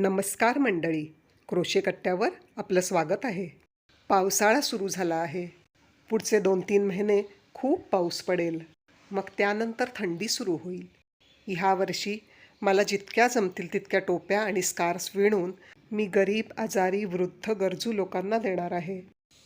नमस्कार मंडळी क्रोशे कट्ट्यावर आपलं स्वागत आहे. पावसाळा सुरू झाला आहे. पुढचे दोन तीन महिने खूप पाऊस पडेल. मग त्यानंतर थंडी सुरू होईल. ह्या वर्षी मला जितक्या जमतील तितक्या टोप्या आणि स्कार्स विणून मी गरीब आजारी वृद्ध गरजू लोकांना देणार आहे.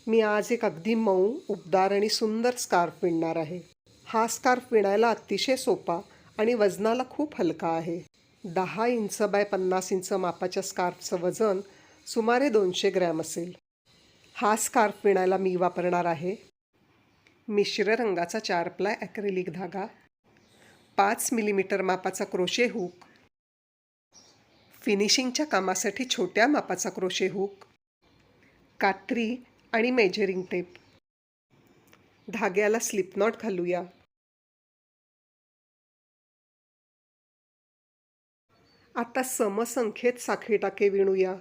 मी आज एक अगदी मऊ उबदार आणि सुंदर स्कार्फ विणणार आहे. हा स्कार्फ विणायला अतिशय सोपा आणि वजनाला खूप हलका आहे. दहा इंच बाय पन्नास इंच मापाच्या स्कार्फचं वजन सुमारे दोनशे ग्रॅम असेल. हा स्कार्फ विणायला मी वापरणार आहे. मिश्र रंगाचा चार प्लाय ॲक्रेलिक धागा पाच मिलीमीटर मापाचा क्रोशे हुक फिनिशिंगच्या कामासाठी छोट्या मापाचा क्रोशे हुक कात्री आणि मेजरिंग टेप. धाग्याला स्लिप नॉट घालूया. आता समसंख्येत साखळी टाके विणूया.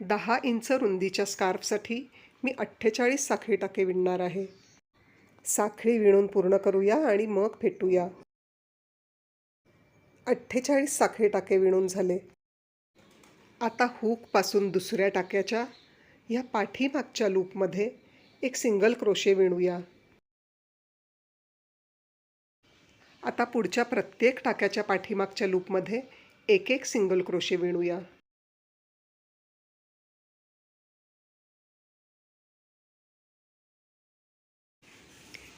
दहा इंच रुंदीच्या स्कार्फसाठी मी अठ्ठेचाळीस साखळी टाके विणणार आहे. साखळी विणून पूर्ण करूया आणि मग फेटूया. अठ्ठेचाळीस साखळी टाके विणून झाले. आता हुकपासून दुसऱ्या टाक्याच्या ह्या पाठीमागच्या लूपमध्ये एक सिंगल क्रोशे विणूया. आता पुढच्या प्रत्येक टाक्याच्या पाठीमागच्या लूपमध्ये एक एक सिंगल क्रोशे विणूया.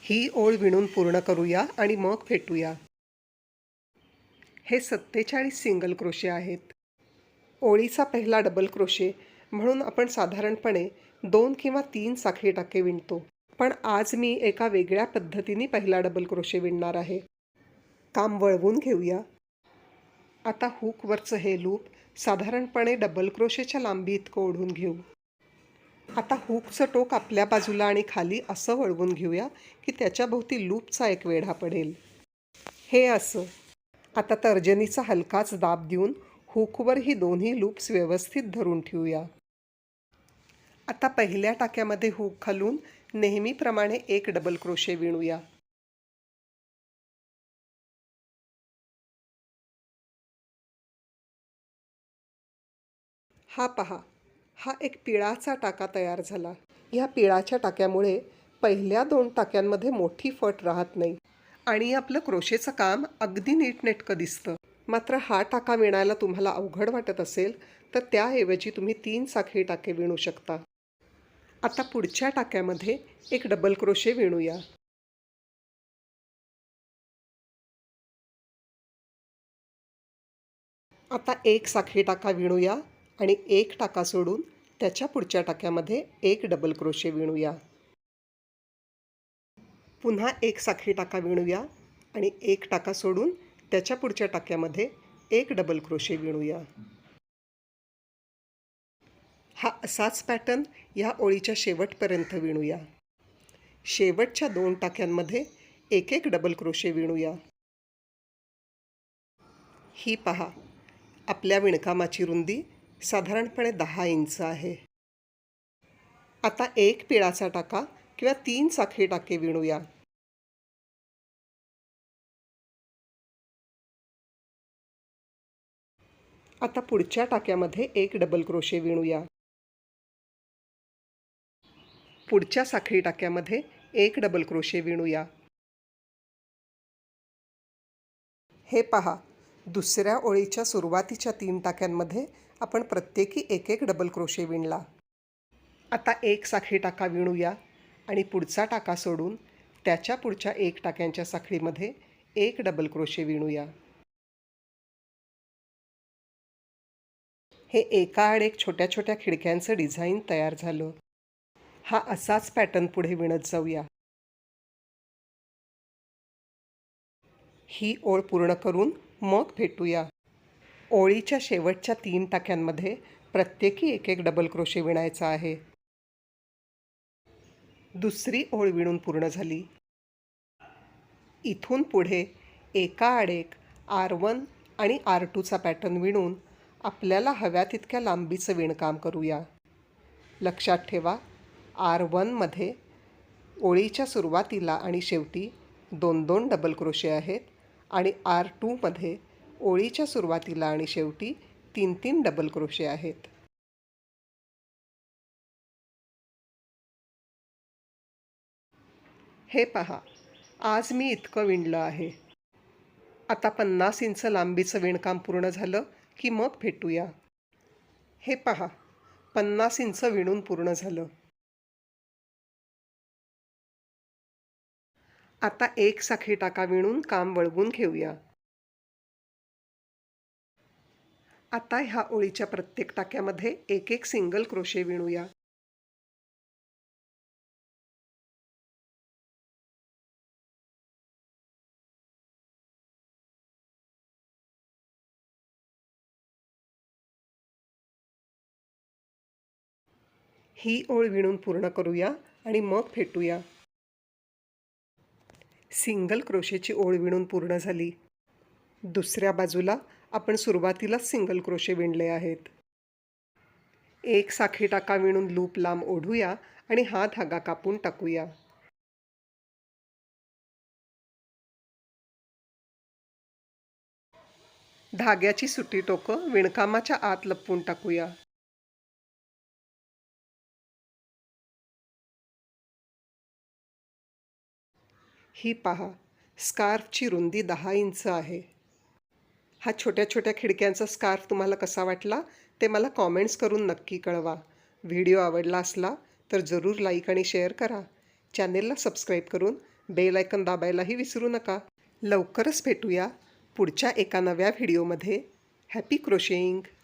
ही ओळ विणून पूर्ण करूया आणि मग फेटूया. हे सत्तेचाळीस सिंगल क्रोशे आहेत. ओळीचा पहिला डबल क्रोशे म्हणून आपण साधारणपणे दोन किंवा तीन साखळी टाके विणतो. पण आज मी एका वेगळ्या पद्धतीने पहिला डबल क्रोशे विणणार आहे. काम वळवून घेऊया. आता हुकवरचं हे लूप साधारणपणे डबल क्रोशेच्या लांबी इतकं ओढून घेऊ. आता हुकचं टोक आपल्या बाजूला आणि खाली असं वळवून घेऊया की त्याच्याभोवती लूपचा एक वेढा पडेल. हे असं. आता तर्जनीचा हलकाच दाब देऊन हुकवर ही दोन्ही लूप्स व्यवस्थित धरून ठेवूया. आता पहिल्या टाक्यामध्ये हुक घालून नेहमीप्रमाणे एक डबल क्रोशे विणूया. हा पहा हा एक पिळाचा टाका तयार झाला. या पिळाच्या टाक्यामुळे पहिल्या दोन टाक्यांमध्ये मोठी फट राहत नाही आणि आपलं क्रोशेचं काम अगदी नीटनेटकं दिसतं. मात्र हा टाका विणायला तुम्हाला अवघड वाटत असेल तर त्याऐवजी तुम्ही तीन साखळी टाके विणू शकता. आता पुढच्या टाक्यामध्ये एक डबल क्रोशे विणूया. आता एक साखळी टाका विणूया. आणि एक टाका सोडून त्याच्या पुढच्या टाक्यामध्ये एक डबल क्रोशे विणूया. पुन्हा एक साखळी टाका विणूया आणि एक टाका सोडून त्याच्या पुढच्या टाक्यामध्ये एक डबल क्रोशे विणूया. हा असाच पॅटर्न या ओळीच्या शेवटपर्यंत विणूया. शेवटच्या दोन टाक्यांमध्ये एक एक डबल क्रोशे विणूया. ही पहा आपल्या विणकामाची रुंदी साधारणपणे दहा इंच आहे. आता एक पिळाचा टाका किंवा तीन साखळी टाके विणूया. आता पुढच्या टाक्यामध्ये एक डबल क्रोशे विणूया. पुढच्या साखळी टाक्यामध्ये एक डबल क्रोशे विणूया. हे पहा दुसऱ्या ओळीच्या सुरुवातीच्या तीन टाक्यांमध्ये आपण प्रत्येकी एक एक डबल क्रोशे विणला. आता एक साखळी टाका विणूया आणि पुढचा टाका सोडून त्याच्या पुढच्या एक टाक्यांच्या साखळीमध्ये एक डबल क्रोशे विणूया. हे एका आड एक छोट्या छोट्या खिडक्यांचं डिझाईन तयार झालं. हा असाच पॅटर्न पुढे विणत जाऊया. ही ओळ पूर्ण करून मग भेटूया ओळीच्या शेवटच्या तीन टाक्यांमध्ये प्रत्येकी एक एक डबल क्रोशे विणायचा आहे. दुसरी ओळ विणून पूर्ण झाली. इथून पुढे एका आडेक आर वन आणि आर टूचा पॅटर्न विणून आपल्याला हव्या तितक्या लांबीचं विणकाम करूया. लक्षात ठेवा आर वनमध्ये ओळीच्या सुरुवातीला आणि शेवटी दोन दोन डबल क्रोशे आहेत आणि आर टूमध्ये ओळीच्या सुरुवातीला आणि शेवटी तीन तीन डबल क्रोशे आहेत. हे पहा आज मी इतकं विणलं आहे. आता पन्नास इंच लांबीचं विणकाम पूर्ण झालं की मग भेटूया. हे पहा पन्नास इंच विणून पूर्ण झालं. आता एक साखळी टाका विणून काम वळवून घेऊया. आता ह्या ओळीच्या प्रत्येक टाक्यामध्ये एक एक सिंगल क्रोशे विणूया. ही ओळ विणून पूर्ण करूया आणि मग फेटूया. सिंगल क्रोशेची ओळ विणून पूर्ण झाली. दुसऱ्या बाजूला आपण सुरुवातीलाच सिंगल क्रोशे विणले आहेत. एक साखळी टाका विणून लूप लांब ओढूया आणि हा धागा कापून टाकूया. धाग्याची सुटी टोकं विणकामाच्या आत लपवून टाकूया. ही पहा स्कार्फची रुंदी दहा इंच आहे. हा छोट्या छोट्या खिडक्यांचा स्कार्फ तुम्हाला कसा वाटला ते मला कॉमेंट्स करून नक्की कळवा. व्हिडिओ आवडला असला तर जरूर लाईक आणि शेअर करा. चॅनेलला सबस्क्राईब करून बेल आयकन दाबायलाही विसरू नका. लवकरच भेटूया पुढच्या एका नव्या व्हिडिओमध्ये. Happy crocheting!